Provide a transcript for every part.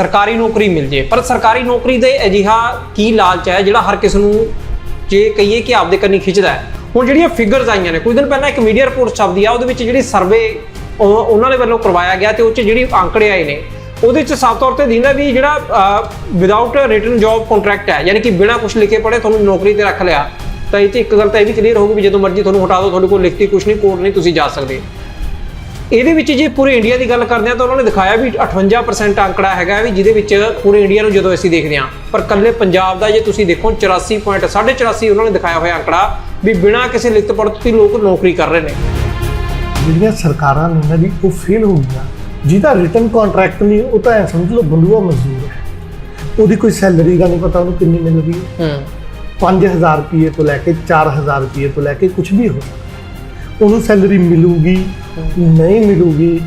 ਸਰਕਾਰੀ ਨੌਕਰੀ ਮਿਲ ਜੇ। ਪਰ ਸਰਕਾਰੀ ਨੌਕਰੀ ਦੇ ਅਜਿਹਾ ਕੀ ਲਾਲਚ ਹੈ, ਜਿਹੜਾ ਹਰ ਕਿਸ ਨੂੰ ਜੇ ਕਹੀਏ ਕਿ ਆਪਦੇ ਕੰਨੀ ਖਿੱਚਦਾ ਹੈ? ਹੁਣ ਜਿਹੜੀਆਂ ਫਿਗਰਸ ਆਈਆਂ ਨੇ, ਕੁਝ ਦਿਨ ਪਹਿਲਾਂ ਇੱਕ ਮੀਡੀਆ ਰਿਪੋਰਟ ਛਪਦੀ ਆ, ਉਹਦੇ ਵਿੱਚ ਜਿਹੜੀ ਸਰਵੇ ਉਹਨਾਂ ਦੇ ਵੱਲੋਂ ਕਰਵਾਇਆ ਗਿਆ ਤੇ ਉਹ 'ਚ ਜਿਹੜੀ ਅੰਕੜੇ ਆਏ ਨੇ, ਉਹਦੇ 'ਚ ਸਾਫ਼ ਤੌਰ ਤੇ ਦਿੰਦਾ ਵੀ ਜਿਹੜਾ ਵਿਦਆਊਟ ਰਿਟਨ ਜੌਬ ਕੰਟਰੈਕਟ ਹੈ, ਯਾਨੀ ਕਿ ਬਿਨਾਂ ਕੁਝ ਲਿਖੇ ਪੜੇ ਤੁਹਾਨੂੰ ਨੌਕਰੀ ਤੇ ਰੱਖ ਲਿਆ, ਤਾਂ ਇਹ 'ਚ ਇੱਕ ਗੱਲ ਤਾਂ ਇਹ ਵੀ ਕਲੀਅਰ ਹੋਊਗੀ ਵੀ ਜਦੋਂ ਮਰਜ਼ੀ ਤੁਹਾਨੂੰ ਹਟਾ ਦਿਓ, ਤੁਹਾਡੇ ਕੋਲ ਲਿਖਤੀ ਕੁਝ ਨਹੀਂ, ਕੋਡ ਨਹੀਂ, ਤੁਸੀਂ ਜਾ ਸਕਦੇ। ਇਹਦੇ ਵਿੱਚ ਜੇ ਪੂਰੇ ਇੰਡੀਆ ਦੀ ਗੱਲ ਕਰਦੇ ਆ ਤਾਂ ਉਹਨਾਂ ਨੇ ਦਿਖਾਇਆ ਵੀ 58% ਅੰਕੜਾ ਹੈਗਾ ਵੀ ਜਿਹਦੇ ਵਿੱਚ ਪੂਰੇ ਇੰਡੀਆ ਨੂੰ ਜਦੋਂ ਅਸੀਂ ਦੇਖਦੇ ਆ ਪਰ ਕੱਲੇ ਪੰਜਾਬ ਦਾ ਜੇ ਤੁਸੀਂ ਦੇਖੋ 84 ਪੁਆਇੰਟ 84 ਉਹਨਾਂ ਨੇ ਦਿਖਾਇਆ ਹੋਇਆ ਅੰਕੜਾ ਵੀ ਬਿਨਾਂ ਕਿਸੇ ਲਿਖਤ ਪੜ੍ਹਤ ਤੋਂ ਲੋਕ ਨੌਕਰੀ ਕਰ ਰਹੇ ਨੇ। ਜਿਹੜੀਆਂ ਸਰਕਾਰਾਂ ਨੇ ਨਾ ਜੀ ਉਹ ਫੇਲ ਹੋ ਗਈਆਂ। ਜਿਹਦਾ ਰਿਟਨ ਕੰਟਰੈਕਟ ਨਹੀਂ ਉਹ ਤਾਂ ਸਮਝ ਲਓ ਬੰਦੂਆ ਮਜ਼ਦੂਰ ਹੈ। ਉਹਦੀ ਕੋਈ ਸੈਲਰੀ ਦਾ ਨਹੀਂ ਪਤਾ ਉਹਨੂੰ ਕਿੰਨੀ ਮਿਲ ਰਹੀ ਹੈ। ਹੂੰ 5000 ਰੁਪਏ ਤੋਂ ਲੈ ਕੇ 4000 ਰੁਪਏ ਤੋਂ ਲੈ ਕੇ ਕੁਝ ਵੀ ਹੋ ਸਕਦਾ। ਉਹਨੂੰ ਸੈਲਰੀ ਮਿਲੂਗੀ ਨਹੀਂ ਮਿਲੂਗੀ।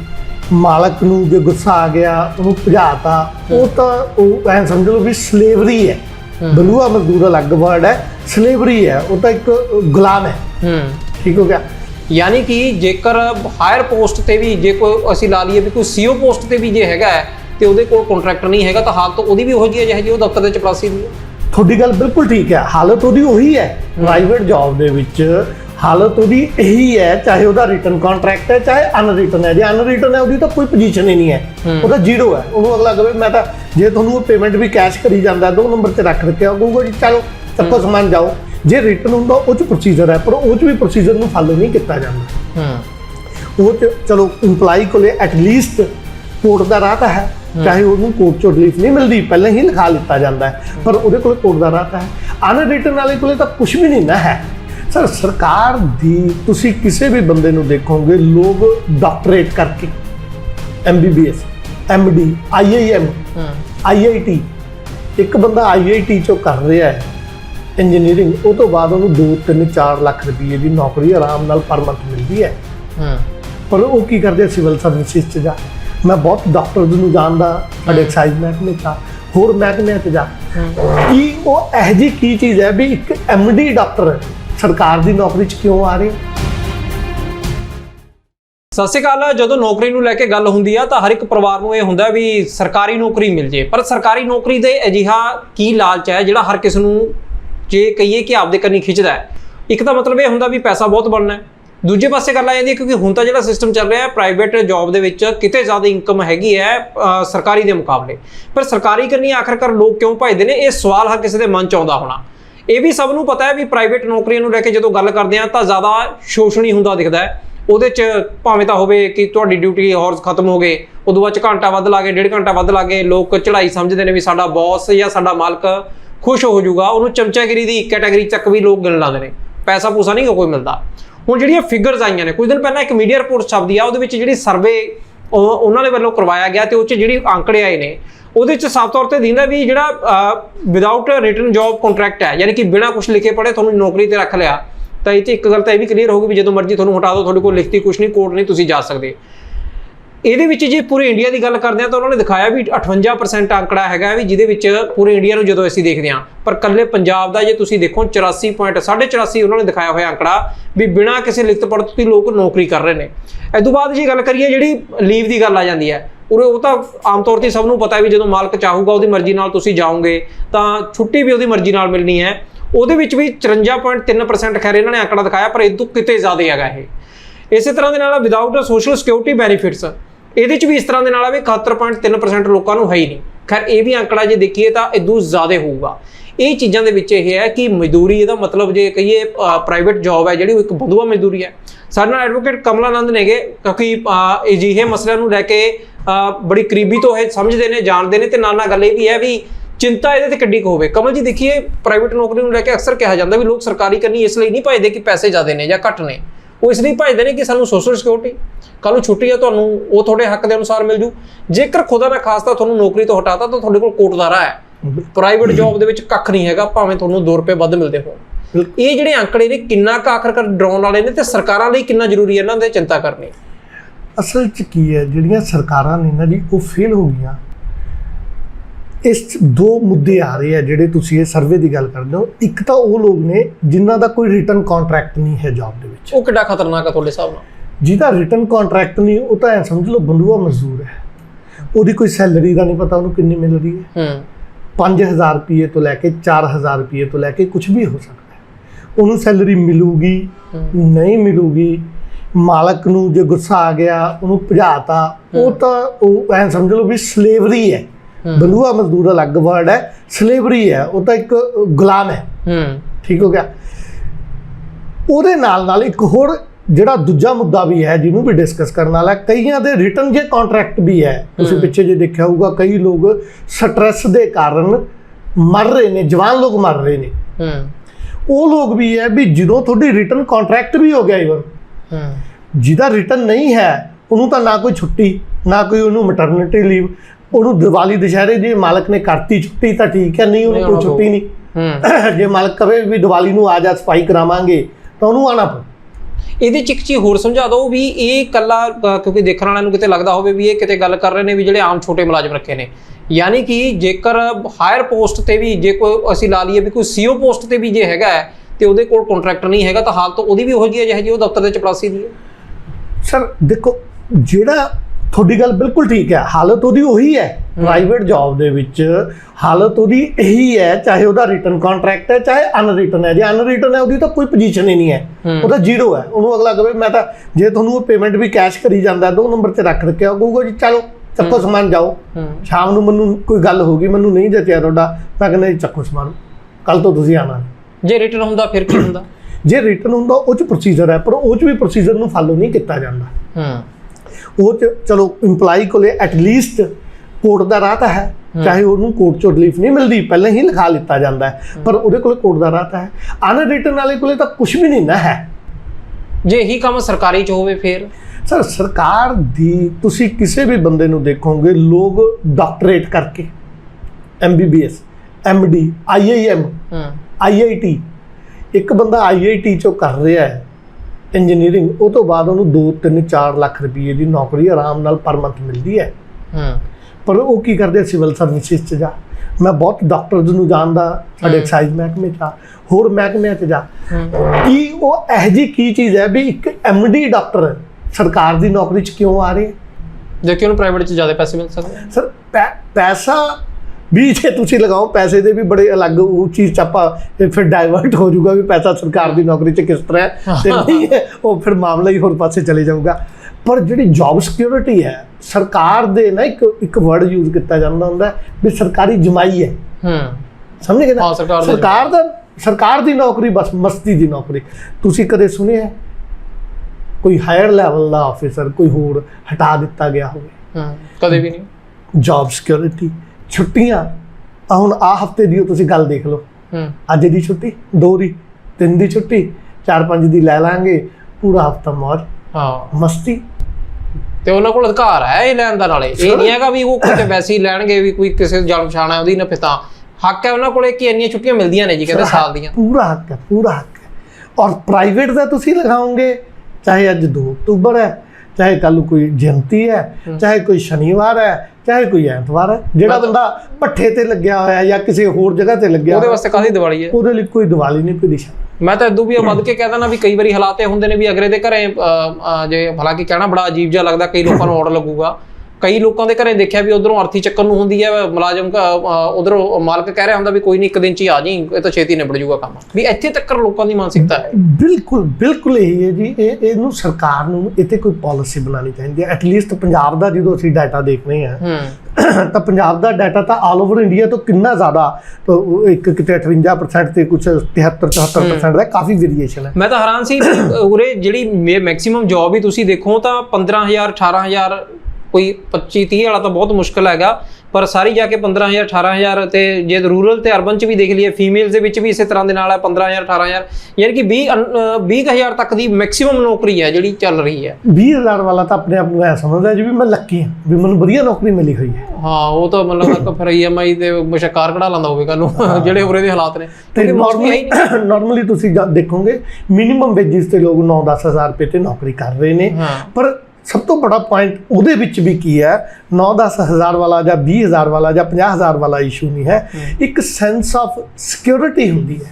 ਮਾਲਕ ਨੂੰ ਜੇ ਗੁੱਸਾ ਆ ਗਿਆ ਉਹਨੂੰ ਭਜਾਤਾ ਉਹ ਤਾਂ ਉਹ ਐ ਸਮਝ ਲਓ ਵੀ ਸਲੇਵਰੀ ਹੈ। ਬੰਦੂਆ ਮਜ਼ਦੂਰ ਅਲੱਗ ਵਰਡ ਹੈ ਸਲੇਵਰੀ ਹੈ ਉਹ ਤਾਂ ਇੱਕ ਗੁਲਾਮ ਹੈ। ਹੂੰ। ਠੀਕ ਹੋ ਗਿਆ? ਯਾਨੀ ਕਿ ਜੇਕਰ ਹਾਇਰ ਪੋਸਟ ਤੇ ਵੀ ਜੇ ਕੋਈ ਅਸੀਂ ਲਾ ਲਈਏ ਵੀ ਕੋਈ ਸੀਓ ਪੋਸਟ ਤੇ ਵੀ ਜੇ ਹੈਗਾ ਤੇ ਉਹਦੇ ਕੋਲ ਕੰਟਰੈਕਟ ਨਹੀਂ ਹੈਗਾ ਤਾਂ ਹਾਲਤ ਉਹਦੀ ਵੀ ਉਹੋ ਜਿਹੀ ਹੈ ਜਿਹੇ ਉਹ ਦਫ਼ਤਰ ਦੇ ਚਪਰਾਸੀ ਦੀ ਤੁਹਾਡੀ ਗੱਲ ਬਿਲਕੁਲ ਠੀਕ ਹੈ। ਹਾਲਤ ਉਹਦੀ ਉਹੀ ਹੈ। ਪ੍ਰਾਈਵੇਟ ਜੌਬ ਦੇ ਵਿੱਚ ਹਾਲਤ ਉਹਦੀ ਇਹੀ ਹੈ ਚਾਹੇ ਉਹਦਾ ਰਿਟਨ ਕੰਟਰੈਕਟ ਹੈ ਚਾਹੇ ਅਨਰਿਟਨ ਹੈ। ਜੇ ਅਨਰਿਟਨ ਹੈ ਉਹਦੀ ਤਾਂ ਕੋਈ ਪੋਜੀਸ਼ਨ ਹੀ ਨਹੀਂ ਹੈ। ਉਹਦਾ ਜ਼ੀਰੋ ਹੈ। ਉਹਨੂੰ ਅਗਲਾ ਕਹੇ ਮੈਂ ਤਾਂ ਜੇ ਤੁਹਾਨੂੰ ਉਹ ਪੇਮੈਂਟ ਵੀ ਕੈਸ਼ ਕਰੀ ਜਾਂਦਾ ਦੋ ਨੰਬਰ ਤੇ ਰੱਖ ਰੱਖਿਆ ਉਹ ਕਹੂਗਾ ਜੀ ਚਲੋ ਚੱਕੋ ਸਮਾਨ ਜਾਓ। ਜੇ ਰਿਟਨ ਹੁੰਦਾ ਉਹ ਚ ਪ੍ਰੋਸੀਜਰ ਹੈ ਪਰ ਉਹ ਚ ਵੀ ਪ੍ਰੋਸੀਜਰ ਨੂੰ ਫਾਲੋ ਨਹੀਂ ਕੀਤਾ ਜਾਂਦਾ। ਹੂੰ। ਉਹ ਚ ਚਲੋ EMPLOYE ਕੋਲੇ ਐਟ ਲੀਸਟ ਕੋਰਟ ਦਾ ਰਾਹ ਤਾਂ ਹੈ। ਚਾਹੇ ਉਹਨੂੰ ਕੋਰਟ ਚੋਂ ਰਿਲੀਫ ਨਹੀਂ ਮਿਲਦੀ ਪਹਿਲਾਂ ਹੀ ਲਿਖਾ ਲਿੱਤਾ ਜਾਂਦਾ ਹੈ। ਪਰ ਉਹਦੇ ਕੋਲੇ ਕੋਰਟ ਦਾ ਰਾਹ ਤਾਂ ਹੈ। ਅਨਰਿਟਨ ਵਾਲੇ ਕੋਲੇ ਤਾਂ ਕੁਝ ਵੀ ਨਹੀਂ ਨਾ ਹੈ। ਸਰ ਸਰਕਾਰ ਦੀ ਤੁਸੀਂ ਕਿਸੇ ਵੀ ਬੰਦੇ ਨੂੰ ਦੇਖੋਗੇ ਲੋਕ ਡਾਕਟਰੇਟ ਕਰਕੇ। ਐਮਬੀਬੀਐਸ ਐਮਡੀ ਆਈਆਈਐਮ ਹੂੰ। ਆਈਆਈਟੀ ਇੱਕ ਬੰਦਾ ਆਈਆਈਟੀ ਚੋਂ ਕਰ ਰਿਹਾ ਹੈ ਇੰਜੀਨੀਅਰਿੰਗ ਉਹ ਤੋਂ ਬਾਅਦ ਉਹਨੂੰ 2 3 4 ਲੱਖ ਰੁਪਏ ਦੀ ਨੌਕਰੀ ਆਰਾਮ ਨਾਲ ਪਰ ਮੰਥ ਮਿਲਦੀ ਹੈ। ਹੂੰ। ਪਰ ਉਹ ਕੀ ਕਰਦੇ ਸਿਵਲ ਸਰਵਿਸਿਜ਼ 'ਚ ਜਾ। ਮੈਂ ਬਹੁਤ ਡਾਕਟਰ ਨੂੰ ਜਾਣਦਾ ਸਾਡੇ ਐਕਸਾਈਜ਼ ਮਹਿਕਮੇ 'ਚ ਹੋਰ ਮਹਿਕਮਿਆਂ 'ਚ ਜਾ। ਕੀ ਉਹ ਇਹੋ ਜਿਹੀ ਕੀ ਚੀਜ਼ ਹੈ ਵੀ ਇੱਕ ਐਮਡੀ ਡਾਕਟਰ ਸਰਕਾਰ ਦੀ ਨੌਕਰੀ 'ਚ ਕਿਉਂ ਆ ਰਹੇ? ਸਤਿ ਸ਼੍ਰੀ ਅਕਾਲ, ਜਦੋਂ ਨੌਕਰੀ ਨੂੰ ਲੈ ਕੇ ਗੱਲ ਹੁੰਦੀ ਆ ਤਾਂ ਹਰ ਇੱਕ ਪਰਿਵਾਰ ਨੂੰ ਇਹ ਹੁੰਦਾ ਵੀ ਸਰਕਾਰੀ ਨੌਕਰੀ ਮਿਲ ਜੇ। ਪਰ ਸਰਕਾਰੀ ਨੌਕਰੀ ਦੇ ਅਜਿਹਾ ਕੀ ਲਾਲਚ ਹੈ ਜਿਹੜਾ ਹਰ ਕਿਸ ਨੂੰ ਜੇ ਕਹੀਏ ਕਿ ਆਪਦੇ ਕੰਨੀ ਖਿੱਚਦਾ ਹੈ? ਇੱਕ ਤਾਂ ਮਤਲਬ ਇਹ ਹੁੰਦਾ ਵੀ ਪੈਸਾ ਬਹੁਤ ਬਣਨਾ ਹੈ। ਦੂਜੇ ਪਾਸੇ ਗੱਲ ਆ ਜਾਂਦੀ ਹੈ ਕਿਉਂਕਿ ਹੁਣ ਤਾਂ ਜਿਹੜਾ ਸਿਸਟਮ ਚੱਲ ਰਿਹਾ ਹੈ ਪ੍ਰਾਈਵੇਟ ਜੌਬ ਦੇ ਵਿੱਚ ਕਿਤੇ ਜ਼ਿਆਦਾ ਇਨਕਮ ਹੈਗੀ ਹੈ ਸਰਕਾਰੀ ਦੇ ਮੁਕਾਬਲੇ। ਪਰ ਸਰਕਾਰੀ ਕੰਨੀ ਆਖਰਕਾਰ ਲੋਕ ਕਿਉਂ ਭਜਦੇ ਨੇ? ਇਹ ਸਵਾਲ ਹਰ ਕਿਸੇ ਦੇ ਮਨ ਚ ਆਉਂਦਾ ਹੋਣਾ। ਇਹ ਵੀ ਸਭ ਨੂੰ ਪਤਾ ਹੈ ਵੀ ਪ੍ਰਾਈਵੇਟ ਨੌਕਰੀਆਂ ਨੂੰ ਲੈ ਕੇ ਜਦੋਂ ਗੱਲ ਕਰਦੇ ਆ ਤਾਂ ਜ਼ਿਆਦਾ ਸ਼ੋਸ਼ਣੀ ਹੁੰਦਾ ਦਿਖਦਾ ਹੈ। ਉਹਦੇ ਚ ਭਾਵੇਂ ਤਾਂ ਹੋਵੇ ਕਿ ਤੁਹਾਡੀ ਡਿਊਟੀ ਹਾਰਸ ਖਤਮ ਹੋ ਗਏ ਉਦੋਂ ਬਾਅਦ ਚ ਘੰਟਾ ਵੱਧ ਲਾਗੇ ਡੇਢ ਘੰਟਾ ਵੱਧ ਲਾਗੇ ਲੋਕ ਚੜਾਈ ਸਮਝਦੇ ਨੇ ਵੀ ਸਾਡਾ ਬੌਸ ਜਾਂ ਸਾਡਾ ਮਾਲਕ ਖੁਸ਼ ਹੋ ਜਾਊਗਾ। ਉਹਨੂੰ ਚਮਚਾਗਿਰੀ ਦੀ ਕੈਟਾਗਰੀ ਚੱਕ ਵੀ ਲੋਕ ਗਿਣ ਲਾਉਂਦੇ ਨੇ। ਪੈਸਾ ਪੂਸਾ ਨਹੀਂ ਕੋਈ ਮਿਲਦਾ। ਹੁਣ ਜਿਹੜੀਆਂ ਫਿਗਰਸ ਆਈਆਂ ਨੇ, ਕੁਝ ਦਿਨ ਪਹਿਲਾਂ ਇੱਕ ਮੀਡੀਆ ਰਿਪੋਰਟ ਛਪਦੀ ਆ, ਉਹਦੇ ਵਿੱਚ ਜਿਹੜੀ ਸਰਵੇ ਉਹਨਾਂ ਦੇ ਵੱਲੋਂ ਕਰਵਾਇਆ ਗਿਆ ਤੇ ਉਹ 'ਚ ਜਿਹੜੀ ਅੰਕੜੇ ਆਏ ਨੇ, ਉਹਦੇ 'ਚ ਸਾਫ਼ ਤੌਰ ਤੇ ਦਿੰਦਾ ਵੀ ਜਿਹੜਾ ਵਿਦਆਊਟ ਰਿਟਨ ਜੌਬ ਕੰਟਰੈਕਟ ਹੈ, ਯਾਨੀ ਕਿ ਬਿਨਾਂ ਕੁਝ ਲਿਖੇ ਪੜੇ ਤੁਹਾਨੂੰ ਨੌਕਰੀ ਤੇ ਰੱਖ ਲਿਆ, ਤਾਂ ਇਹ 'ਚ ਇੱਕ ਗੱਲ ਤਾਂ ਇਹ ਵੀ ਕਲੀਅਰ ਹੋਊਗੀ ਵੀ ਜਦੋਂ ਮਰਜ਼ੀ ਤੁਹਾਨੂੰ ਹਟਾ ਦਿਓ, ਤੁਹਾਡੇ ਕੋਲ ਲਿਖਤੀ ਕੁਝ ਨਹੀਂ ਕੋਰਟ ਨਹੀਂ ਤੁਸੀਂ ਜਾ ਸਕਦੇ। ਇਹਦੇ ਵਿੱਚ ਜੇ ਪੂਰੇ ਇੰਡੀਆ ਦੀ ਗੱਲ ਕਰਦੇ ਆ ਤਾਂ ਉਹਨਾਂ ਨੇ ਦਿਖਾਇਆ ਵੀ 58% ਅੰਕੜਾ ਹੈਗਾ ਵੀ ਜਿਹਦੇ ਵਿੱਚ ਪੂਰੇ ਇੰਡੀਆ ਨੂੰ ਜਦੋਂ ਅਸੀਂ ਦੇਖਦੇ ਆ ਪਰ ਕੱਲੇ ਪੰਜਾਬ ਦਾ ਜੇ ਤੁਸੀਂ ਦੇਖੋ 84 ਪੁਆਇੰਟ 84 ਉਹਨਾਂ ਨੇ ਦਿਖਾਇਆ ਹੋਇਆ ਅੰਕੜਾ ਵੀ ਬਿਨਾਂ ਕਿਸੇ ਲਿਖਤ ਪੜ੍ਹਤ ਤੋਂ ਲੋਕ ਨੌਕਰੀ ਕਰ ਰਹੇ ਨੇ। ਇਸ ਤੋਂ ਬਾਅਦ ਜੇ ਗੱਲ ਕਰੀਏ ਜਿਹੜੀ ਲੀਵ ਦੀ ਗੱਲ ਆ ਜਾਂਦੀ ਹੈ, ਉਰੇ ਉਹ ਤਾਂ ਆਮ ਤੌਰ ਤੇ ਸਭ ਨੂੰ ਪਤਾ ਹੈ ਵੀ ਜਦੋਂ ਮਾਲਕ ਚਾਹੂਗਾ ਉਹਦੀ ਮਰਜ਼ੀ ਨਾਲ ਤੁਸੀਂ ਜਾਓਗੇ, ਤਾਂ ਛੁੱਟੀ ਵੀ ਉਹਦੀ ਮਰਜ਼ੀ ਨਾਲ ਮਿਲਣੀ ਹੈ। ਉਹਦੇ ਵਿੱਚ ਵੀ 54.3% ਖੈਰ ਇਹਨਾਂ ਨੇ ਅੰਕੜਾ ਦਿਖਾਇਆ, ਪਰ ਇਹ ਤੋਂ ਕਿਤੇ ਜ਼ਿਆਦਾ ਹੈਗਾ ਇਹ। ਇਸੇ ਤਰ੍ਹਾਂ ਦੇ ਨਾਲ ਵਿਦਆਊਟ ਸੋਸ਼ਲ ਸਿਕਿਉਰਿਟੀ ਬੈਨੀਫਿਟਸ ਇਹਦੇ ਚ ਵੀ ਇਸ ਤਰ੍ਹਾਂ ਦੇ ਨਾਲ ਆ ਵੀ 71.3% ਲੋਕਾਂ ਨੂੰ ਹੈ ਹੀ ਨਹੀਂ। ਖੈਰ, ਇਹ ਵੀ ਅੰਕੜਾ ਜੇ ਦੇਖੀਏ ਤਾਂ ਇਦੋਂ ਜ਼ਿਆਦਾ ਹੋਊਗਾ। ਇਹ ਚੀਜ਼ਾਂ ਦੇ ਵਿੱਚ ਇਹ ਹੈ ਕਿ ਮਜ਼ਦੂਰੀ ਇਹਦਾ ਮਤਲਬ ਜੇ ਕਹੀਏ ਪ੍ਰਾਈਵੇਟ ਜੌਬ ਹੈ, ਜਿਹੜੀ ਉਹ ਇੱਕ ਬੰਦੂਆ ਮਜ਼ਦੂਰੀ ਹੈ। ਸਾਡੇ ਨਾਲ ਐਡਵੋਕੇਟ ਕਮਲਾਨੰਦ ਨੇਗੇ, ਕਿਉਂਕਿ ਅਜਿਹੇ ਮਸਲਿਆਂ ਨੂੰ ਲੈ ਕੇ ਬੜੀ ਕਰੀਬੀ ਤੋਂ ਇਹ ਸਮਝਦੇ ਨੇ, ਜਾਣਦੇ ਨੇ ਤੇ ਨਾਲ ਨਾਲ ਗੱਲ ਇਹ ਵੀ ਹੈ ਵੀ ਚਿੰਤਾ ਇਹਦੇ ਤੇ ਕਿੱਡੀ ਕੁ ਹੋਵੇ। ਕਮਲ ਜੀ ਦੇਖੀਏ ਪ੍ਰਾਈਵੇਟ ਨੌਕਰੀ ਨੂੰ ਲੈ ਕੇ ਅਕਸਰ ਕਿਹਾ ਜਾਂਦਾ ਵੀ ਲੋਕ ਸਰਕਾਰੀ ਕਰਨੀ ਇਸ ਲਈ ਨਹੀਂ ਭਜਦੇ ਕਿ ਪੈਸੇ ਜ਼ਿਆਦੇ ਨੇ ਜਾਂ ਘੱਟ ਨੇ। ਉਹ ਇਸ ਲਈ ਭਜਦੇ ਨੇ ਕਿ ਸਾਨੂੰ ਸੋਸ਼ਲ ਸਿਕਿਉਰਿਟੀ ਕੱਲ ਨੂੰ ਛੁੱਟੀ ਆ ਤੁਹਾਨੂੰ ਉਹ ਤੁਹਾਡੇ ਹੱਕ ਦੇ ਅਨੁਸਾਰ ਮਿਲ ਜੂ। ਜੇਕਰ ਖੁਦਾ ਨਾ ਖਾਸਤਾ ਤੁਹਾਨੂੰ ਨੌਕਰੀ ਤੋਂ ਹਟਾਤਾ ਤਾਂ ਤੁਹਾਡੇ ਕੋਲ ਕੋਰਟ ਦਾ ਰਾਹ ਹੈ ਪ੍ਰਾਈਵੇਟ ਜੌਬ ਦੇ ਵਿੱਚ ਕੱਖ ਨਹੀਂ ਹੈਗਾ ਭਾਵੇਂ ਤੁਹਾਨੂੰ 2 ਰੁਪਏ ਵੱਧ ਮਿਲਦੇ ਹੋਣ। ਇਹ ਜਿਹੜੇ ਅੰਕੜੇ ਨੇ ਕਿੰਨਾ ਕੁ ਆਖਰਕਾਰ ਡਰਾਉਣ ਵਾਲੇ ਨੇ ਤੇ ਸਰਕਾਰਾਂ ਲਈ ਕਿੰਨਾ ਜ਼ਰੂਰੀ ਹੈ ਇਹਨਾਂ ਦੇ ਚਿੰਤਾ ਕਰਨੀ। ਅਸਲ 'ਚ ਕੀ ਹੈ ਜਿਹੜੀਆਂ ਸਰਕਾਰਾਂ ਨੇ ਨਾ ਜੀ ਉਹ ਫੇਲ ਹੋ ਗਈਆਂ। ਇਸ 'ਚ ਦੋ ਮੁੱਦੇ ਆ ਰਹੇ ਆ ਜਿਹੜੇ ਤੁਸੀਂ ਇਹ ਸਰਵੇ ਦੀ ਗੱਲ ਕਰਦੇ ਹੋ। ਇੱਕ ਤਾਂ ਉਹ ਲੋਕ ਨੇ ਜਿਨ੍ਹਾਂ ਦਾ ਕੋਈ ਰਿਟਨ ਕੰਟਰੈਕਟ ਨਹੀਂ ਹੈ ਜੌਬ ਦੇ ਵਿੱਚ। ਉਹ ਕਿੱਡਾ ਖਤਰਨਾਕ ਹੈ ਤੁਹਾਡੇ ਹਿਸਾਬ ਨਾਲ? ਜਿਹਦਾ ਰਿਟਨ ਕੰਟਰੈਕਟ ਨਹੀਂ ਉਹ ਤਾਂ ਐ ਸਮਝ ਲਓ ਬੰਦੂਆ ਮਜ਼ਦੂਰ ਹੈ। ਉਹਦੀ ਕੋਈ ਸੈਲਰੀ ਦਾ ਨਹੀਂ ਪਤਾ ਉਹਨੂੰ ਕਿੰਨੀ ਮਿਲ ਰਹੀ ਹੈ। ਹੂੰ 5000 ਰੁਪਏ ਤੋਂ ਲੈ ਕੇ 4000 ਰੁਪਏ ਤੋਂ ਲੈ ਕੇ ਕੁਝ ਵੀ ਹੋ ਸਕਦਾ ਉਹਨੂੰ ਸੈਲਰੀ ਮਿਲੂਗੀ ਨਹੀਂ ਮਿਲੂਗੀ ਮਾਲਕ ਨੂੰ ਜੇ ਗੁੱਸਾ ਆ ਗਿਆ ਉਹਨੂੰ ਭਜਾਤਾ ਉਹ ਤਾਂ ਉਹ ਐਂ ਸਮਝ ਲਓ ਵੀ ਸਲੇਵਰੀ ਹੈ। ਹੂੰ। ਬੰਦੂਆ ਮਜ਼ਦੂਰ ਅਲੱਗ ਵਰਡ ਹੈ ਸਲੇਵਰੀ ਹੈ ਉਹ ਤਾਂ ਇੱਕ ਗੁਲਾਮ ਹੈ। ਹੂੰ। ਠੀਕ ਹੋ ਗਿਆ। ਉਹਦੇ ਨਾਲ ਨਾਲ ਇੱਕ ਹੋਰ ਜਿਹੜਾ ਦੂਜਾ ਮੁੱਦਾ ਵੀ ਹੈ ਜਿਹਨੂੰ ਵੀ ਡਿਸਕਸ ਕਰਨ ਵਾਲਾ ਕਈਆਂ ਦੇ ਰਿਟਰਨ ਜੇ ਕੰਟਰੈਕਟ ਵੀ ਹੈ ਤੁਸੀਂ ਪਿੱਛੇ ਜੇ ਦੇਖਿਆ ਹੋਊਗਾ ਕਈ ਲੋਕ ਸਟ੍ਰੈਸ ਦੇ ਕਾਰਨ ਮਰ ਰਹੇ ਨੇ ਜਵਾਨ ਲੋਕ ਮਰ ਰਹੇ ਨੇ। ਹੂੰ। ਉਹ ਲੋਕ ਵੀ ਹੈ ਵੀ ਜਦੋਂ ਤੁਹਾਡੀ ਰਿਟਰਨ ਕੰਟਰੈਕਟ ਵੀ ਹੋ ਗਿਆ ਇਵਨ ਹੂੰ। ਜਿਹਦਾ ਰਿਟਰਨ ਨਹੀਂ ਹੈ ਉਹਨੂੰ ਤਾਂ ਨਾ ਕੋਈ ਛੁੱਟੀ ਨਾ ਕੋਈ ਉਹਨੂੰ ਮਟਰਨਿਟੀ ਲੀਵ ਉਹਨੂੰ ਦੀਵਾਲੀ ਦੁਸ਼ਹਿਰੇ ਦੀ ਮਾਲਕ ਨੇ ਕਰਤੀ ਛੁੱਟੀ ਤਾਂ ਠੀਕ ਹੈ ਨਹੀਂ ਉਹਨੂੰ ਕੋਈ ਛੁੱਟੀ ਨਹੀਂ। ਜੇ ਮਾਲਕ ਕਵੇ ਵੀ ਦੀਵਾਲੀ ਨੂੰ ਆ ਜਾ ਸਫ਼ਾਈ ਕਰਾਵਾਂਗੇ ਤਾਂ ਉਹਨੂੰ ਆਣਾ ਪਊ। ਇਹਦੇ ਚ ਇੱਕ ਚੀਜ਼ ਹੋਰ ਸਮਝਾ ਦਿਓ ਵੀ ਇਹ ਕੱਲਾ ਕਿਉਂਕਿ ਦੇਖਣ ਵਾਲਿਆਂ ਨੂੰ ਕਿਤੇ ਲੱਗਦਾ ਹੋਵੇ ਵੀ ਇਹ ਕਿਤੇ ਗੱਲ ਕਰ ਰਹੇ ਨੇ ਵੀ ਜਿਹੜੇ ਆਮ ਛੋਟੇ ਮੁਲਾਜ਼ਮ ਰੱਖੇ ਨੇ। ਯਾਨੀ ਕਿ ਜੇਕਰ ਹਾਇਰ ਪੋਸਟ ਤੇ ਵੀ ਜੇ ਕੋਈ ਅਸੀਂ ਲਾ ਲਈਏ ਵੀ ਕੋਈ ਸੀਓ ਪੋਸਟ ਤੇ ਵੀ ਜੇ ਹੈਗਾ ਤੇ ਉਹਦੇ ਕੋਲ ਕੰਟਰੈਕਟ ਨਹੀਂ ਹੈਗਾ ਤਾਂ ਹਾਲਤ ਉਹਦੀ ਵੀ ਉਹੋ ਜਿਹੀ ਹੈ ਜਿਹੇ ਜਿਹੀ ਉਹ ਦਫ਼ਤਰ ਦੇ ਚਪੜਾਸੀ ਦੀ ਹੈ। ਸਰ ਦੇਖੋ ਜਿਹੜਾ ਤੁਹਾਡੀ ਗੱਲ ਬਿਲਕੁਲ ਠੀਕ ਹੈ। ਹਾਲਤ ਉਹਦੀ ਉਹੀ ਹੈ ਪ੍ਰਾਈਵੇਟ ਜੌਬ ਦੇ ਵਿੱਚ। ਹਾਲਤ ਉਹਦੀ ਇਹੀ ਹੈ ਚਾਹੇ ਉਹਦਾ ਰਿਟਰਨ ਕੰਟਰੈਕਟ ਹੈ ਚਾਹੇ ਅਨਰਿਟਨ ਹੈ। ਜੇ ਅਨਰਿਟਨ ਹੈ ਉਹਦੀ ਤਾਂ ਕੋਈ ਪੋਜੀਸ਼ਨ ਹੀ ਨਹੀਂ ਹੈ। ਉਹ ਤਾਂ ਜ਼ੀਰੋ ਹੈ। ਉਹਨੂੰ ਅਗਲਾ ਕਹੇ ਮੈਂ ਤਾਂ ਜੇ ਤੁਹਾਨੂੰ ਉਹ ਪੇਮੈਂਟ ਵੀ ਕੈਸ਼ ਕਰੀ ਜਾਂਦਾ ਦੋ ਨੰਬਰ ਤੇ ਰੱਖ ਰੱਖਿਆ ਉਹ ਕਹੂਗਾ ਜੀ ਚਲੋ ਚੱਕੋ ਸਮਾਨ ਜਾਓ। ਸ਼ਾਮ ਨੂੰ ਮੈਨੂੰ ਕੋਈ ਗੱਲ ਹੋ ਗਈ ਮੈਨੂੰ ਨਹੀਂ ਜਚਿਆ ਤੁਹਾਡਾ ਮੈਂ ਕਹਿੰਦਾ ਜੀ ਚੱਕੋ ਸਮਾਨ ਕੱਲ ਤੋਂ ਤੁਸੀਂ ਆਣਾ ਜੇ ਰਿਟਰਨ ਹੁੰਦਾ ਫਿਰ ਕੀ ਹੁੰਦਾ? ਜੇ ਰਿਟਰਨ ਹੁੰਦਾ ਉਹ ਚ ਪ੍ਰੋਸੀਜਰ ਹੈ ਪਰ ਉਹ ਚ ਵੀ ਪ੍ਰੋਸੀਜਰ ਨੂੰ ਫਾਲੋ ਨਹੀਂ ਕੀਤਾ ਜਾਂਦਾ। ਹੂੰ। ਉਹ ਚ ਚਲੋ EMPLOYE ਕੋਲੇ ਐਟ ਲੀਸਟ ਕੋਰਟ ਦਾ ਰਾਹ ਤਾਂ ਹੈ। ਚਾਹੇ ਉਹਨੂੰ ਕੋਰਟ ਚੋਂ ਰਿਲੀਫ ਨਹੀਂ ਮਿਲਦੀ ਪਹਿਲਾਂ ਹੀ ਲਿਖਾ ਲਿੱਤਾ ਜਾਂਦਾ ਹੈ। ਪਰ ਉਹਦੇ ਕੋਲੇ ਕੋਰਟ ਦਾ ਰਾਹ ਤਾਂ ਹੈ। ਅਨਰਿਟਨ ਵਾਲੇ ਕੋਲੇ ਤਾਂ ਕੁਝ ਵੀ ਨਹੀਂ ਨਾ ਹੈ। ਜੇ ਇਹੀ ਕੰਮ ਸਰਕਾਰੀ ਚ ਹੋਵੇ ਫਿਰ? ਸਰ ਸਰਕਾਰ ਦੀ ਤੁਸੀਂ ਕਿਸੇ ਵੀ ਬੰਦੇ ਨੂੰ ਦੇਖੋਗੇ ਲੋਕ ਡਾਕਟਰੇਟ ਕਰਕੇ। ਐਮਬੀਬੀਐਸ ਐਮਡੀ ਆਈਆਈਐਮ ਹੂੰ। ਆਈਆਈਟੀ ਇੱਕ ਬੰਦਾ ਆਈਆਈਟੀ ਚੋਂ ਕਰ ਰਿਹਾ ਹੈ। ਇੰਜੀਨੀਅਰਿੰਗ ਉਹ ਤੋਂ ਬਾਅਦ ਉਹਨੂੰ 2 3 4 ਲੱਖ ਰੁਪਏ ਦੀ ਨੌਕਰੀ ਆਰਾਮ ਨਾਲ ਪਰ ਮੰਥ ਮਿਲਦੀ ਹੈ। ਹੂੰ। ਪਰ ਉਹ ਕੀ ਕਰਦੇ ਸਿਵਲ ਸਰਵਿਸਿਜ਼ 'ਚ ਜਾ। ਮੈਂ ਬਹੁਤ ਡਾਕਟਰਸ ਨੂੰ ਜਾਣਦਾ ਸਾਡੇ ਐਕਸਾਈਜ਼ ਮਹਿਕਮੇ 'ਚ ਆ ਹੋਰ ਮਹਿਕਮਿਆਂ 'ਚ ਜਾ। ਕੀ ਉਹ ਇਹੋ ਜਿਹੀ ਕੀ ਚੀਜ਼ ਹੈ ਵੀ ਇੱਕ ਐਮਡੀ ਡਾਕਟਰ ਸਰਕਾਰ ਦੀ ਨੌਕਰੀ 'ਚ ਕਿਉਂ ਆ ਰਹੇ ਜੇ ਕਿ ਉਹਨੂੰ ਪ੍ਰਾਈਵੇਟ ਚ ਜ਼ਿਆਦਾ ਪੈਸੇ ਮਿਲ ਸਕਦੇ। ਸਰ ਪੈਸਾ ਵੀ ਜੇ ਤੁਸੀਂ ਲਗਾਓ ਪੈਸੇ ਦੇ ਵੀ ਬੜੇ ਅਲੱਗ ਉਹ ਚੀਜ਼ 'ਚ ਆਪਾਂ ਇਹ ਫਿਰ ਡਾਇਵਰਟ ਹੋ ਜਾਊਗਾ ਵੀ ਪੈਸਾ ਸਰਕਾਰ ਦੀ ਨੌਕਰੀ 'ਚ ਕਿਸ ਤਰ੍ਹਾਂ ਤੇ ਨਹੀਂ ਹੈ ਉਹ ਫਿਰ ਮਾਮਲਾ ਹੀ ਹੋਰ ਪਾਸੇ ਚਲੇ ਜਾਊਗਾ। ਪਰ ਜਿਹੜੀ ਜੌਬ ਸਿਕਿਉਰਿਟੀ ਹੈ ਸਰਕਾਰ ਦੇ ਨਾ ਇੱਕ ਇੱਕ ਵਰਡ ਯੂਜ਼ ਕੀਤਾ ਜਾਂਦਾ ਹੁੰਦਾ ਵੀ ਸਰਕਾਰੀ ਜਮਾਈ ਹੈ। ਹੂੰ। ਸਮਝ ਗਏ ਨਾ? ਸਰਕਾਰ ਦੀ ਸਰਕਾਰ ਦਾ ਨੌਕਰੀ ਬਸ ਮਸਤੀ ਦੀ ਨੌਕਰੀ। ਤੁਸੀਂ ਕਦੇ ਸੁਣਿਆ? ਕੋਈ ਹਾਇਰ ਲੈਵਲ ਦਾ ਆਫੀਸਰ ਕੋਈ ਹੋਰ ਹਟਾ ਦਿੱਤਾ ਗਿਆ ਹੋਵੇ। ਹੂੰ ਕਦੇ ਵੀ ਨਹੀਂ। ਜੌਬ ਸਿਕਿਉਰਿਟੀ ਛੁੱਟੀਆਂ ਆਹ ਹੁਣ ਆ ਹਫ਼ਤੇ ਦੀ ਤੁਸੀਂ ਗੱਲ ਦੇਖ ਲਓ। ਅੱਜ ਦੀ ਛੁੱਟੀ ਦੋ ਦੀ ਤਿੰਨ ਦੀ ਛੁੱਟੀ ਚਾਰ ਪੰਜ ਦੀ ਲੈ ਲਾਂਗੇ ਪੂਰਾ ਹਫਤਾ ਮੌਜ। ਹਾਂ। ਮਸਤੀ। ਤੇ ਉਹਨਾਂ ਕੋਲ ਅਧਿਕਾਰ ਹੈ ਇਹ ਲੈਣ ਦਾ ਨਾਲੇ? ਇਹ ਨਹੀਂ ਹੈਗਾ ਵੀ ਉਹ ਕਿਤੇ ਵੈਸੇ ਹੀ ਲੈਣਗੇ ਵੀ ਕੋਈ ਕਿਸੇ ਪਛਾਣ ਹੈ ਉਹਦੀ ਨਾ ਫਿਤਾ ਹੱਕ ਹੈ ਉਹਨਾਂ ਕੋਲੇ ਕਿ ਇੰਨੀਆਂ ਛੁੱਟੀਆਂ ਮਿਲਦੀਆਂ ਨੇ ਜੀ ਕਹਿੰਦੇ ਸਾਲ ਦੀਆਂ। ਪੂਰਾ ਹੱਕ ਹੈ ਪੂਰਾ ਹੱਕ ਹੈ। ਔਰ ਪ੍ਰਾਈਵੇਟ ਦਾ ਤੁਸੀਂ ਲਗਾਓਗੇ ਚਾਹੇ ਅੱਜ 2 ਅਕਤੂਬਰ ਹੈ ਚਾਹੇ ਕੱਲ ਕੋਈ ਜਯੰਤੀ ਹੈ। ਚਾਹੇ ਕੋਈ ਸ਼ਨੀਵਾਰ ਹੈ ਚਾਹੇ ਕੋਈ ਐਤਵਾਰ ਹੈ ਜਿਹੜਾ ਬੰਦਾ ਪੱਠੇ ਤੇ ਲੱਗਿਆ ਹੋਇਆ ਜਾਂ ਕਿਸੇ ਹੋਰ ਜਗ੍ਹਾ ਤੇ ਲੱਗਿਆ ਉਹਦੇ ਵਾਸਤੇ ਕਾਹਦੀ ਦੀਵਾਲੀ ਹੈ? ਉਹਦੇ ਲਈ ਕੋਈ ਦੀਵਾਲੀ ਨਹੀਂ ਕੋਈ ਦਿਸ਼ਾ ਮੈਂ ਤਾਂ ਇਦੋਂ ਵੀ ਵੱਧ ਕੇ ਕਹਿ ਦਿੰਦਾ ਵੀ ਕਈ ਵਾਰੀ ਹਾਲਾਤ ਇਹ ਹੁੰਦੇ ਨੇ ਵੀ ਅਗਲੇ ਦੇ ਘਰੇ ਜੇ ਹਾਲਾਂਕਿ ਕਹਿਣਾ ਬੜਾ ਅਜੀਬ ਜਿਹਾ ਲੱਗਦਾ ਕਈ ਲੋਕਾਂ ਨੂੰ ਔੜ ਲੱਗੂਗਾ। ਕਈ ਲੋਕਾਂ ਦੇ ਘਰੇ ਦੇਖਿਆ ਵੀ ਉਧਰੋਂ ਅਰਥੀ ਚੱਕਰ ਨੂੰ ਹੁੰਦੀ ਹੈ ਮੁਲਾਜ਼ਮ ਉਧਰੋਂ ਮਾਲਕ ਕਹਿ ਰਿਹਾ ਹੁੰਦਾ ਵੀ ਕੋਈ ਨਹੀਂ ਇੱਕ ਦਿਨ ਚ ਹੀ ਆ ਜੀ ਇਹ ਤਾਂ ਛੇਤੀ ਨਿਬੜ ਜੂਗਾ ਕੰਮ। ਵੀ ਇੱਥੇ ਤੱਕ ਲੋਕਾਂ ਦੀ ਮਾਨਸਿਕਤਾ ਹੈ। ਬਿਲਕੁਲ ਬਿਲਕੁਲ ਇਹੀ ਹੈ ਜੀ ਇਹ ਇਹਨੂੰ ਸਰਕਾਰ ਨੂੰ ਇੱਥੇ ਕੋਈ ਪਾਲਿਸੀ ਬਣਾਉਣੀ ਚਾਹੀਦੀ ਹੈ। ਐਟਲੀਸਟ ਪੰਜਾਬ ਦਾ ਜਦੋਂ ਅਸੀਂ ਡਾਟਾ ਦੇਖ ਰਹੇ ਹਾਂ ਤਾਂ ਪੰਜਾਬ ਦਾ ਡਾਟਾ ਤਾਂ ਆਲ ਓਵਰ ਇੰਡੀਆ ਤੋਂ ਕਿੰਨਾ ਜ਼ਿਆਦਾ ਇੱਕ ਕਿਤੇ 58% ਤੇ ਕੁਝ 73 74% ਦਾ ਕਾਫੀ ਵੇਰੀਏਸ਼ਨ ਹੈ। ਮੈਂ ਤਾਂ ਹੈਰਾਨ ਸੀ ਉਰੇ ਜਿਹੜੀ ਮੈਕਸਿਮਮ ਜੌਬ ਹੀ ਤੁਸੀਂ ਦੇਖੋ ਤਾਂ 15000 18000 ਕੋਈ 25 30 ਵਾਲਾ ਤਾਂ ਬਹੁਤ ਮੁਸ਼ਕਲ ਹੈਗਾ ਪਰ ਸਾਰੀ ਜਾ ਕੇ 15000 18000 ਤੇ ਜੇ ਰੂਰਲ ਤੇ ਅਰਬਨ ਚ ਵੀ ਦੇਖ ਲਈਏ ਫੀਮੇਲਸ ਦੇ ਵਿੱਚ ਵੀ ਇਸੇ ਤਰ੍ਹਾਂ ਦੇ ਨਾਲ ਹੈ 15000 18000 ਯਾਨੀ ਕਿ 20 ਅਨ- ਅ, 20000 ਤੱਕ ਦੀ ਮੈਕਸਿਮਮ ਨੌਕਰੀ ਹੈ ਜਿਹੜੀ ਚੱਲ ਰਹੀ ਹੈ। 20000 ਵਾਲਾ ਤਾਂ ਆਪਣੇ ਆਪ ਨੂੰ ਐ ਸਮਝਦਾ ਜੀ ਵੀ ਮੈਂ ਲੱਕੀ ਹਾਂ ਵੀ ਮੈਨੂੰ ਵਧੀਆ ਨੌਕਰੀ ਮਿਲੀ ਹੋਈ ਹੈ। ਹਾਂ ਉਹ ਤਾਂ ਮਤਲਬ ਕਿ ਫਿਰ ਈਐਮਆਈ ਤੇ ਮੁਸ਼ਕਾਰ ਕਢਾ ਲੈਂਦਾ ਹੋਵੇ ਕੱਲ ਨੂੰ ਜਿਹੜੇ ਉਰੇ ਦੇ ਹਾਲਾਤ ਨੇ। ਤੇ। ਨਾਰਮਲੀ ਨਾਰਮਲੀ ਤੁਸੀਂ ਦੇਖੋਗੇ ਮਿਨੀਮਮ ਵੇਜਿਸ ਤੇ ਲੋਕ 9-10 ਹਜ਼ਾਰ ਰੁਪਏ ਤੇ ਨੌਕਰੀ ਕਰ ਰਹੇ ਨੇ। ਪਰ ਸਭ ਤੋਂ ਬੜਾ ਪੁਆਇੰਟ ਉਹਦੇ ਵਿੱਚ ਵੀ ਕੀ ਹੈ? 9-10 ਹਜ਼ਾਰ ਵਾਲਾ ਜਾਂ 20 ਹਜ਼ਾਰ ਵਾਲਾ ਜਾਂ 50 ਹਜ਼ਾਰ ਵਾਲਾ ਇਸ਼ੂ ਨਹੀਂ ਹੈ। ਇੱਕ ਸੈਂਸ ਆਫ ਸਿਕਿਉਰਿਟੀ ਹੁੰਦੀ ਹੈ।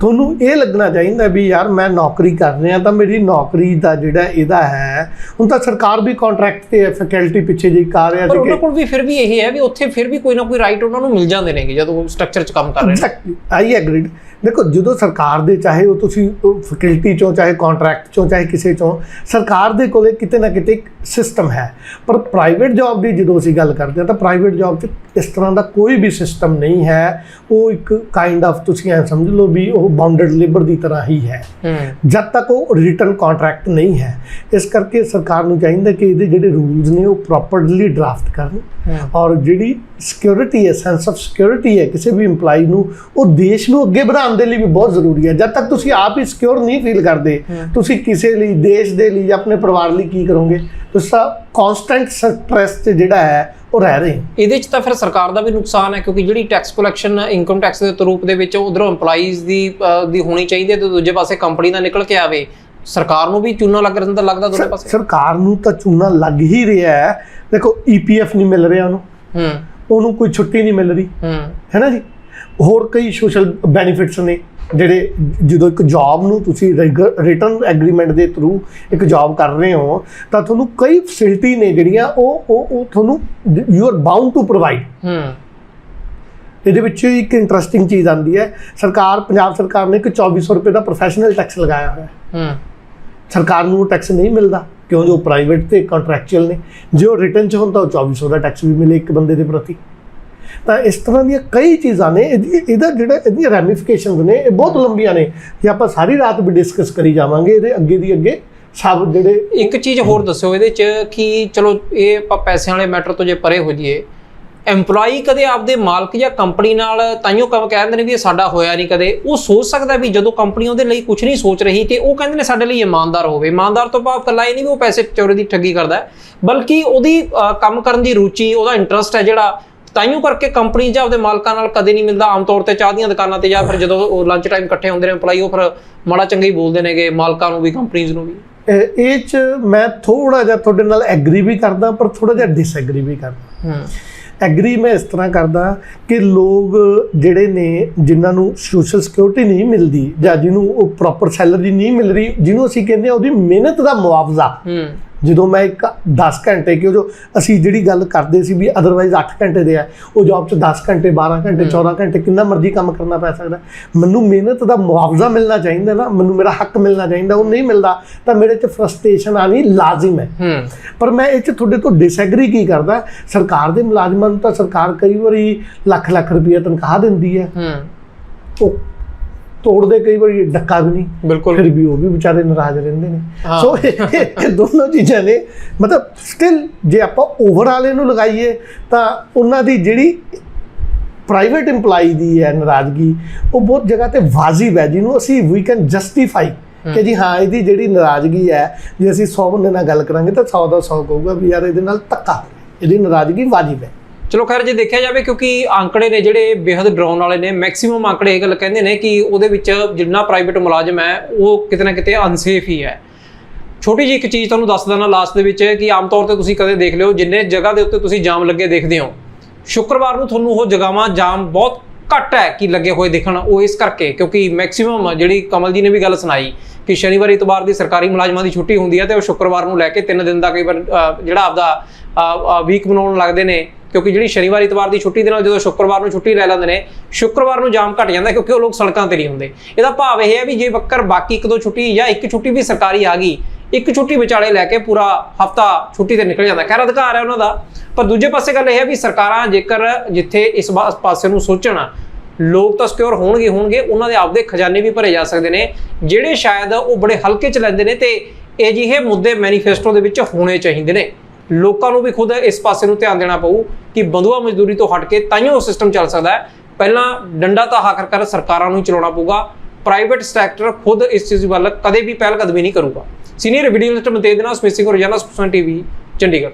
ਤੁਹਾਨੂੰ ਇਹ ਲੱਗਣਾ ਚਾਹੀਦਾ ਵੀ ਯਾਰ ਮੈਂ ਨੌਕਰੀ ਕਰ ਰਿਹਾ ਤਾਂ ਮੇਰੀ ਨੌਕਰੀ ਦਾ ਜਿਹੜਾ ਇਹਦਾ ਹੈ ਹੁਣ ਤਾਂ ਸਰਕਾਰ ਵੀ ਕੰਟਰੈਕਟ ਤੇ ਫੈਕਲਟੀ ਪਿੱਛੇ ਜੀ ਕਰ ਰਿਹਾ ਪਰ ਸੀ ਉਹਨਾਂ ਕੋਲ ਵੀ ਫਿਰ ਵੀ ਇਹ ਹੈ ਵੀ ਉੱਥੇ ਫਿਰ ਵੀ ਕੋਈ ਨਾ ਕੋਈ ਰਾਈਟ ਉਹਨਾਂ ਨੂੰ ਮਿਲ ਜਾਂਦੇ ਨੇਗੇ ਜਦੋਂ ਸਟਰਕਚਰ 'ਚ ਕੰਮ ਕਰ ਰਹੇ ਨੇ। ਆਈ ਐਗਰੀਡ ਦੇਖੋ ਜਦੋਂ ਸਰਕਾਰ ਦੇ ਚਾਹੇ ਉਹ ਤੁਸੀਂ ਫੈਕਲਟੀ ਚੋਂ ਚਾਹੇ ਕੰਟਰੈਕਟ ਚੋਂ ਚਾਹੇ ਕਿਸੇ ਚੋਂ ਸਰਕਾਰ ਦੇ ਕੋਲੇ ਕਿਤੇ ਨਾ ਕਿਤੇ ਇੱਕ ਸਿਸਟਮ ਹੈ। ਪਰ ਪ੍ਰਾਈਵੇਟ ਜੌਬ ਦੀ ਜਦੋਂ ਅਸੀਂ ਗੱਲ ਕਰਦੇ ਹਾਂ ਤਾਂ ਪ੍ਰਾਈਵੇਟ ਜੌਬ 'ਚ ਇਸ ਤਰ੍ਹਾਂ ਦਾ ਕੋਈ ਵੀ ਸਿਸਟਮ ਨਹੀਂ ਹੈ। ਉਹ ਇੱਕ ਕਾਈਂਡ ਆਫ ਤੁਸੀਂ ਐ ਸਮਝ ਲਓ ਵੀ ਉਹ ਬਾਉਂਡਡ ਲੇਬਰ ਦੀ ਤਰ੍ਹਾਂ ਹੀ ਹੈ। ਜਦ ਤੱਕ ਉਹ ਰਿਟਰਨ ਕੰਟਰੈਕਟ ਨਹੀਂ ਹੈ। ਇਸ ਕਰਕੇ ਸਰਕਾਰ ਨੂੰ ਚਾਹੀਦਾ ਕਿ ਇਹਦੇ ਜਿਹੜੇ ਰੂਲਸ ਨੇ ਉਹ ਪ੍ਰੋਪਰਲੀ ਡਰਾਫਟ ਕਰਨ। ਔਰ ਜਿਹੜੀ ਸਿਕਿਉਰਿਟੀ ਹੈ ਸੈਂਸ ਆਫ ਸਿਕਿਉਰਿਟੀ ਹੈ ਕਿਸੇ ਵੀ EMPLOYE ਨੂੰ ਉਹ ਦੇਸ਼ ਨੂੰ ਅੱਗੇ ਵਧਾਉਣ ਦੇ ਲਈ ਵੀ ਬਹੁਤ ਜ਼ਰੂਰੀ ਹੈ। ਜਦ ਤੱਕ ਤੁਸੀਂ ਆਪ ਹੀ ਸਿਕਿਉਰ ਨਹੀਂ ਫੀਲ ਕਰਦੇ ਤੁਸੀਂ ਕਿਸੇ ਲਈ ਦੇਸ਼ ਦੇ ਲਈ ਜਾਂ ਆਪਣੇ ਪਰਿਵਾਰ ਲਈ ਕੀ ਕਰੋਗੇ ਤੁਸੀਂ ਤਾਂ ਕਨਸਟੈਂਟ ਸਟ੍ਰੈਸ 'ਚ ਜਿਹੜਾ ਹੈ ਉਹ ਰਹਿ ਰਹੇ ਇਹਦੇ 'ਚ ਤਾਂ ਫਿਰ ਸਰਕਾਰ ਦਾ ਵੀ ਨੁਕਸਾਨ ਹੈ ਕਿਉਂਕਿ ਜਿਹੜੀ ਟੈਕਸ ਕਲੈਕਸ਼ਨ ਇਨਕਮ ਟੈਕਸ ਦੇ ਰੂਪ ਦੇ ਵਿੱਚ ਉਧਰੋਂ EMPLOYEES ਦੀ ਦੀ ਹੋਣੀ ਚਾਹੀਦੀ ਹੈ ਤੇ ਦੂਜੇ ਪਾਸੇ ਕੰਪਨੀ ਦਾ ਨਿਕਲ ਕੇ ਆਵੇ। ਸਰਕਾਰ ਨੂੰ ਵੀ ਚੂਨਾ ਲੱਗ ਰਹਿੰਦਾ ਲੱਗਦਾ ਦੋਨੇ ਪਾਸੇ। ਸਰਕਾਰ ਨੂੰ ਤਾਂ ਚੂਨਾ ਲੱਗ ਹੀ ਰਿਹਾ ਹੈ। ਦੇਖੋ ਈਪੀਐਫ ਨਹੀਂ ਮਿਲ ਰਿਹਾ ਉਹਨੂੰ। ਹੂੰ। ਉਹਨੂੰ ਕੋਈ ਛੁੱਟੀ ਨਹੀਂ ਮਿਲ ਰਹੀ। ਹੂੰ। ਹੈ ਨਾ ਜੀ? ਹੋਰ ਕਈ ਸੋਸ਼ਲ ਬੈਨੀਫਿਟਸ ਨੇ ਜਿਹੜੇ ਜਦੋਂ ਇੱਕ ਜੌਬ ਨੂੰ ਤੁਸੀਂ ਰਿਟਰਨ ਐਗਰੀਮੈਂਟ ਦੇ ਥਰੂ ਇੱਕ ਜੌਬ ਕਰ ਰਹੇ ਹੋ ਤਾਂ ਤੁਹਾਨੂੰ ਕਈ ਫੈਸਿਲਿਟੀ ਨੇ ਜਿਹੜੀਆਂ ਉਹ ਉਹ ਉਹ ਤੁਹਾਨੂੰ you are bound to provide ਹੂੰ। ਇਹਦੇ ਵਿੱਚ ਇੱਕ ਇੰਟਰਸਟਿੰਗ ਚੀਜ਼ ਆਉਂਦੀ ਹੈ ਸਰਕਾਰ ਪੰਜਾਬ ਸਰਕਾਰ ਨੇ ਇੱਕ 2400 ਰੁਪਏ ਦਾ ਪ੍ਰੋਫੈਸ਼ਨਲ ਟੈਕਸ ਲਗਾਇਆ ਹੋਇਆ ਹੈ। ਹੂੰ। ਸਰਕਾਰ ਨੂੰ ਟੈਕਸ ਨਹੀਂ ਮਿਲਦਾ ਕਿਉਂ? ਜੋ ਪ੍ਰਾਈਵੇਟ ਤੇ ਕੰਟਰੈਕਚੁਅਲ ਨੇ। ਜੇ ਉਹ ਰਿਟਰਨ ਚ ਹੁੰਦਾ ਉਹ 2400 ਦਾ ਟੈਕਸ ਵੀ ਮਿਲੇ ਇੱਕ ਬੰਦੇ ਦੇ ਪ੍ਰਤੀ। ਤਾਂ ਇਸ ਤਰ੍ਹਾਂ ਦੀਆਂ ਕਈ ਚੀਜ਼ਾਂ ਨੇ, ਇਹਦਾ ਜਿਹੜਾ, ਇਹਦੀਆਂ ਰੈਮਿਫਿਕੇਸ਼ਨਸ ਨੇ, ਇਹ ਬਹੁਤ ਲੰਬੀਆਂ ਨੇ। ਜੇ ਆਪਾਂ ਸਾਰੀ ਰਾਤ ਵੀ ਡਿਸਕਸ ਕਰੀ ਜਾਵਾਂਗੇ, ਇਹਦੇ ਅੱਗੇ ਦੀ ਅੱਗੇ ਸਭ ਜਿਹੜੇ ਇੱਕ ਚੀਜ਼ ਹੋਰ ਦੱਸਿਓ ਇਹਦੇ 'ਚ ਕਿ ਚਲੋ ਇਹ ਆਪਾਂ ਪੈਸਿਆਂ ਵਾਲੇ ਮੈਟਰ ਤੋਂ ਜੇ ਪਰੇ ਹੋ ਜਾਈਏ, EMPLOYEE ਕਦੇ ਆਪਦੇ ਮਾਲਕ ਜਾਂ ਕੰਪਨੀ ਨਾਲ ਤਾਈਓ ਕੰਮ ਕਹਿੰਦੇ ਨੇ ਵੀ ਇਹ ਸਾਡਾ ਹੋਇਆ ਨਹੀਂ ਕਦੇ। ਉਹ ਸੋਚ ਸਕਦਾ ਵੀ ਜਦੋਂ ਕੰਪਨੀ ਉਹਦੇ ਲਈ ਕੁਝ ਨਹੀਂ ਸੋਚ ਰਹੀ ਕਿ ਉਹ ਕਹਿੰਦੇ ਨੇ ਸਾਡੇ ਲਈ ਇਮਾਨਦਾਰ ਹੋਵੇ। ਇਮਾਨਦਾਰ ਤੋਂ ਭਾਵ ਕੱਲਾ ਇਹ ਨਹੀਂ ਵੀ ਉਹ ਪੈਸੇ ਚੋਰੀ ਦੀ ਠੱਗੀ ਕਰਦਾ ਬਲਕਿ ਉਹਦੀ ਕੰਮ ਕਰਨ ਦੀ ਰੁਚੀ, ਉਹਦਾ ਇੰਟਰਸਟ ਹੈ ਜਿਹੜਾ ਤਾਈਓ ਕਰਕੇ ਕੰਪਨੀ ਜਾਂ ਆਪਦੇ ਮਾਲਕਾਂ ਨਾਲ ਕਦੇ ਨਹੀਂ ਮਿਲਦਾ ਆਮ ਤੌਰ ਤੇ ਚਾਹ ਦੀਆਂ ਦੁਕਾਨਾਂ ਤੇ ਜਾਂ ਫਿਰ ਜਦੋਂ ਉਹ ਲੰਚ ਟਾਈਮ ਇਕੱਠੇ ਹੁੰਦੇ ਨੇ EMPLOYEE ਉਹ ਫਿਰ ਮਾੜਾ ਚੰਗਾ ਹੀ ਬੋਲਦੇ ਨੇਗੇ ਮਾਲਕਾਂ ਨੂੰ ਵੀ ਕੰਪਨੀਆਂ ਨੂੰ ਵੀ। ਇਹ ਇਹ ਚ ਮੈਂ ਥੋੜਾ ਜਿਹਾ ਤੁਹਾਡੇ ਨਾਲ ਐਗਰੀ ਵੀ ਕਰਦਾ ਪਰ ਥੋੜਾ ਜਿਹਾ ਡਿਸਐਗਰੀ ਵੀ ਕਰਦਾ। ਹੂੰ। ਐਗਰੀ ਮੈਂ ਇਸ ਤਰ੍ਹਾਂ ਕਰਦਾ ਕਿ ਲੋਕ ਜਿਹੜੇ ਨੇ ਜਿਨ੍ਹਾਂ ਨੂੰ ਸੋਸ਼ਲ ਸਿਕਿਉਰਿਟੀ ਨਹੀਂ ਮਿਲਦੀ ਜਾਂ ਜਿਹਨੂੰ ਉਹ ਪ੍ਰੋਪਰ ਸੈਲਰੀ ਨਹੀਂ ਮਿਲ ਰਹੀ ਜਿਹਨੂੰ ਅਸੀਂ ਕਹਿੰਦੇ ਆ ਉਹਦੀ ਮਿਹਨਤ ਦਾ ਮੁਆਵਜ਼ਾ। ਹੂੰ। ਜਦੋਂ ਮੈਂ ਇੱਕ 10 ਘੰਟੇ ਕਿਉਂ ਜੋ ਅਸੀਂ ਜਿਹੜੀ ਗੱਲ ਕਰਦੇ ਸੀ ਵੀ ਅਦਰਵਾਈਜ਼ 8 ਘੰਟੇ ਦੇ ਆ ਉਹ ਜੌਬ 'ਚ 10 ਘੰਟੇ 12 ਘੰਟੇ 14 ਘੰਟੇ ਕਿੰਨਾ ਮਰਜ਼ੀ ਕੰਮ ਕਰਨਾ ਪੈ ਸਕਦਾ। ਮੈਨੂੰ ਮਿਹਨਤ ਦਾ ਮੁਆਵਜ਼ਾ ਮਿਲਣਾ ਚਾਹੀਦਾ ਨਾ ਮੈਨੂੰ ਮੇਰਾ ਹੱਕ ਮਿਲਣਾ ਚਾਹੀਦਾ ਉਹ ਨਹੀਂ ਮਿਲਦਾ ਤਾਂ ਮੇਰੇ 'ਚ ਫਰਸਟ੍ਰੇਸ਼ਨ ਆਣੀ ਲਾਜ਼ਮ ਹੈ। ਪਰ ਮੈਂ ਇਹ 'ਚ ਤੁਹਾਡੇ ਤੋਂ ਡਿਸਐਗਰੀ ਕੀ ਕਰਦਾ? ਸਰਕਾਰ ਦੇ ਮੁਲਾਜ਼ਮਾਂ ਨੂੰ ਤਾਂ ਸਰਕਾਰ ਕਈ ਵਾਰੀ ਲੱਖ ਲੱਖ ਰੁਪਏ ਤਨਖਾਹ ਦਿੰਦੀ ਹੈ। ਹੂੰ। ਉਹ ਤੋੜਦੇ ਕਈ ਵਾਰੀ ਡੱਕਾ ਵੀ ਨਹੀਂ ਬਿਲਕੁਲ। ਫਿਰ ਵੀ ਉਹ ਵੀ ਵਿਚਾਰੇ ਨਾਰਾਜ਼ ਰਹਿੰਦੇ ਨੇ। ਸੋ ਇਹ ਦੋਨੋਂ ਚੀਜ਼ਾਂ ਨੇ। ਮਤਲਬ ਸਟਿਲ ਜੇ ਆਪਾਂ ਓਵਰਆਲ ਇਹਨੂੰ ਲਗਾਈਏ ਤਾਂ ਉਹਨਾਂ ਦੀ ਜਿਹੜੀ ਪ੍ਰਾਈਵੇਟ EMPLOYEE ਦੀ ਹੈ ਨਾਰਾਜ਼ਗੀ ਉਹ ਬਹੁਤ ਜਗ੍ਹਾ ਤੇ ਵਾਜਿਬ ਹੈ ਜਿਹਨੂੰ ਅਸੀਂ ਵੀ ਕੈਨ ਜਸਟੀਫਾਈ ਕਿ ਜੀ ਹਾਂ ਇਹਦੀ ਜਿਹੜੀ ਨਾਰਾਜ਼ਗੀ ਹੈ ਜੇ ਅਸੀਂ 100 ਬੰਦੇ ਨਾਲ ਗੱਲ ਕਰਾਂਗੇ ਤਾਂ 100 ਦਾ 100 ਕਹੂਗਾ ਵੀ ਯਾਰ ਇਹਦੇ ਨਾਲ ਧੱਕਾ। ਇਹਦੀ ਨਾਰਾਜ਼ਗੀ ਵਾਜਿਬ ਹੈ। ਚਲੋ ਖੈਰ, ਜੇ ਦੇਖਿਆ ਜਾਵੇ ਕਿਉਂਕਿ ਆંકੜੇ ਨੇ ਜਿਹੜੇ ਬੇहद ਡਰਾਉਣ ਵਾਲੇ ਨੇ ਮੈਕਸਿਮਮ ਆંकੜੇ ਇਹ ਗੱਲ ਕਹਿੰਦੇ ਨੇ ਕਿ ਉਹਦੇ ਵਿੱਚ ਜਿੰਨਾ ਪ੍ਰਾਈਵੇਟ ਮੁਲਾਜ਼ਮ ਹੈ, ਉਹ ਕਿਤੇ ਨਾ ਕਿਤੇ ਅਨਸੇਫ ਹੀ ਹੈ। ਛੋਟੀ ਜੀ ਇੱਕ ਚੀਜ਼ ਤੁਹਾਨੂੰ ਦੱਸ ਦਿੰਦਾ ਲਾਸਟ ਦੇ ਵਿੱਚ ਕਿ ਆਮ ਤੌਰ ਤੇ ਤੁਸੀਂ ਕਦੇ ਦੇਖ ਲਿਓ, ਜਿੰਨੇ ਜਗ੍ਹਾ ਦੇ ਉੱਤੇ ਤੁਸੀਂ ਜਾਮ ਲੱਗੇ ਦੇਖਦੇ ਹੋ, ਸ਼ੁੱਕਰਵਾਰ ਨੂੰ ਤੁਹਾਨੂੰ ਉਹ ਜਗ੍ਹਾਵਾਂ ਜਾਮ ਬਹੁਤ ਘੱਟ ਹੈ ਕਿ ਲੱਗੇ ਹੋਏ ਦੇਖਣ, ਉਹ ਇਸ ਕਰਕੇ, ਕਿਉਂਕਿ ਮੈਕਸਿਮਮ ਜਿਹੜੀ ਕਮਲ ਜੀ ਨੇ ਵੀ ਗੱਲ ਸੁਣਾਈ ਕਿ ਸ਼ਨੀਵਾਰ ਇਤਵਾਰ ਦੀ ਸਰਕਾਰੀ ਮੁਲਾਜ਼ਮਾਂ ਦੀ ਛੁੱਟੀ ਹੁੰਦੀ ਹੈ ਤੇ ਉਹ ਸ਼ੁੱਕਰਵਾਰ ਨੂੰ ਲੈ ਕੇ ਤਿੰਨ ਦਿਨ ਦਾ ਕਈ ਵਾਰ ਜਿਹੜਾ ਆਪਦਾ ਵੀਕ ਬਣਾਉਣ ਲੱਗਦੇ ਨੇ। ਕਿਉਂਕਿ ਜਿਹੜੀ ਸ਼ਨੀਵਾਰ ਇਤਵਾਰ ਦੀ ਛੁੱਟੀ ਦੇ ਨਾਲ ਜਦੋਂ ਸ਼ੁੱਕਰਵਾਰ ਨੂੰ ਛੁੱਟੀ ਲੈ ਲੈਂਦੇ ਨੇ, ਸ਼ੁੱਕਰਵਾਰ ਨੂੰ ਜਾਮ ਘਟ ਜਾਂਦਾ ਕਿਉਂਕਿ ਉਹ ਲੋਕ ਸੜਕਾਂ ਤੇ ਨਹੀਂ ਹੁੰਦੇ। ਇਹਦਾ ਭਾਵ ਇਹ ਹੈ ਵੀ ਜੇ ਬੱਕਰ ਬਾਕੀ ਇੱਕ ਦੋ ਛੁੱਟੀ ਜਾਂ ਇੱਕ ਛੁੱਟੀ ਵੀ ਸਰਕਾਰੀ ਆ ਗਈ, ਇੱਕ ਛੁੱਟੀ ਵਿਚਾਲੇ ਲੈ ਕੇ ਪੂਰਾ ਹਫਤਾ ਛੁੱਟੀ ਤੇ ਨਿਕਲ ਜਾਂਦਾ। ਖੈਰ, ਅਧਿਕਾਰ ਹੈ ਉਹਨਾਂ ਦਾ। ਪਰ ਦੂਜੇ ਪਾਸੇ ਗੱਲ ਇਹ ਹੈ ਵੀ ਸਰਕਾਰਾਂ ਜੇਕਰ ਜਿੱਥੇ ਇਸ ਪਾਸੇ ਨੂੰ ਸੋਚਣ, ਲੋਕ ਤਾਂ ਸਿਕਿਉਰ ਹੋਣਗੇ ਹੋਣਗੇ, ਉਹਨਾਂ ਦੇ ਆਪਦੇ ਖਜ਼ਾਨੇ ਵੀ ਭਰੇ ਜਾ ਸਕਦੇ ਨੇ, ਜਿਹੜੇ ਸ਼ਾਇਦ ਉਹ ਬੜੇ ਹਲਕੇ ਚ ਲੈਂਦੇ ਨੇ ਤੇ ਇਹ ਜਿਹੇ ਮੁੱਦੇ ਮੈਨੀਫੈਸਟੋ ਦੇ ਵਿੱਚ ਹੋਣੇ ਚਾਹੀਦੇ ਨੇ। ਲੋਕਾਂ ਨੂੰ ਵੀ ਖੁਦ ਇਸ ਪਾਸੇ ਨੂੰ ਧਿਆਨ ਦੇਣਾ ਪਊ ਕਿ ਬੰਦੂਆ ਮਜ਼ਦੂਰੀ ਤੋਂ ਹਟ ਕੇ ਤਾਈਓ ਉਹ ਸਿਸਟਮ ਚੱਲ ਸਕਦਾ ਹੈ। ਪਹਿਲਾਂ ਡੰਡਾ ਤਾਂ ਆਖਰ ਸਰਕਾਰਾਂ ਨੂੰ ਚਲਾਉਣਾ ਪਊਗਾ। ਪ੍ਰਾਈਵੇਟ ਸੈਕਟਰ ਖੁਦ ਇਸ ਚੀਜ਼ ਵੱਲ ਕਦੇ ਵੀ ਪਹਿਲ ਕਦਮੀ ਨਹੀਂ ਕਰੂਗਾ। ਸੀਨੀਅਰ ਵੀਡੀਓ ਲਿਸਟ ਮਤੇ ਦੇ ਨਾਲ ਸਮਿਸਿੰਗ ਰੋਜ਼ਾਨਾ ਸਪੋਕਸਮੈਨ ਟੀਵੀ ਚੰਡੀਗੜ੍ਹ।